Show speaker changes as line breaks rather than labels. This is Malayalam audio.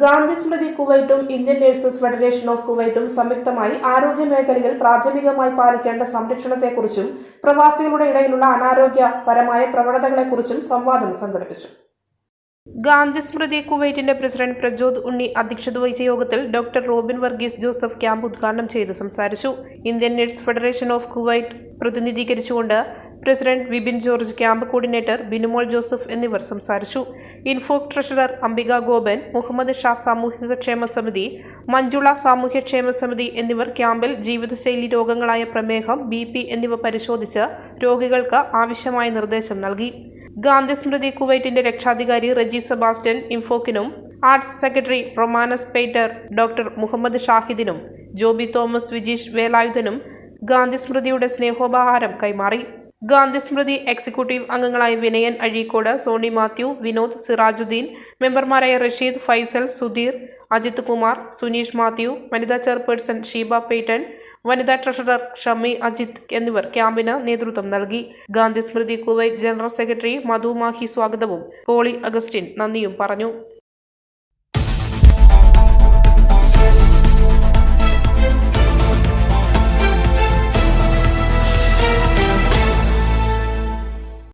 ഗാന്ധി സ്മൃതി കുവൈറ്റും ഇന്ത്യൻ നഴ്സസ് ഫെഡറേഷൻ ഓഫ് കുവൈറ്റും സംയുക്തമായി ആരോഗ്യ മേഖലയിൽ പ്രാഥമികമായി പാലിക്കേണ്ട സംരക്ഷണത്തെക്കുറിച്ചും പ്രവാസികളുടെ ഇടയിലുള്ള അനാരോഗ്യപരമായ പ്രവണതകളെക്കുറിച്ചും സംവാദം സംഘടിപ്പിച്ചു. ഗാന്ധി സ്മൃതി കുവൈറ്റിന്റെ പ്രസിഡന്റ് പ്രജോദ് ഉണ്ണി അധ്യക്ഷത വഹിച്ച യോഗത്തിൽ doctor Robin Varghese Joseph camp ഉദ്ഘാടനം ചെയ്ത് സംസാരിച്ചു. Indian nurse federation of Kuwait പ്രതിനിധീകരിച്ചുകൊണ്ട് president Vipin George camp coordinator Binumol Joseph എന്നിവർ സംസാരിച്ചു. ഇൻഫോ ട്രഷറർ അംബിക ഗോപൻ മുഹമ്മദ് ഷാ സാമൂഹിക ക്ഷേമ സമിതി മഞ്ജുള സാമൂഹ്യക്ഷേമ സമിതി എന്നിവർ ക്യാമ്പിൽ ജീവിതശൈലി രോഗങ്ങളായ പ്രമേഹം ബി എന്നിവ പരിശോധിച്ച് രോഗികൾക്ക് ആവശ്യമായ നിർദ്ദേശം നൽകി. ഗാന്ധി സ്മൃതി കുവൈറ്റിന്റെ രക്ഷാധികാരി Reji Sebastian ഇൻഫോക്കിനും arts secretary Romanus Peter doctor Muhammad ഷാഹിദിനും Joby Thomas Vijeesh വേലായുധനും ഗാന്ധി സ്മൃതിയുടെ സ്നേഹോപഹാരം കൈമാറി. ഗാന്ധി സ്മൃതി എക്സിക്യൂട്ടീവ് അംഗങ്ങളായ വിനയൻ അഴീക്കോട് സോണി മാത്യു വിനോദ് സിറാജുദ്ദീൻ മെമ്പർമാരായ റഷീദ് ഫൈസൽ സുധീർ അജിത് കുമാർ സുനീഷ് മാത്യു വനിതാ ചെയർപേഴ്സൺ ഷീബ പേറ്റൻ വനിതാ ട്രഷറർ ഷമി അജിത് എന്നിവർ ക്യാമ്പിന് നേതൃത്വം നൽകി. Gandhi Smriti Kuwait general secretary Madhu Mahi സ്വാഗതവും പോളി അഗസ്റ്റിൻ നന്ദിയും പറഞ്ഞു.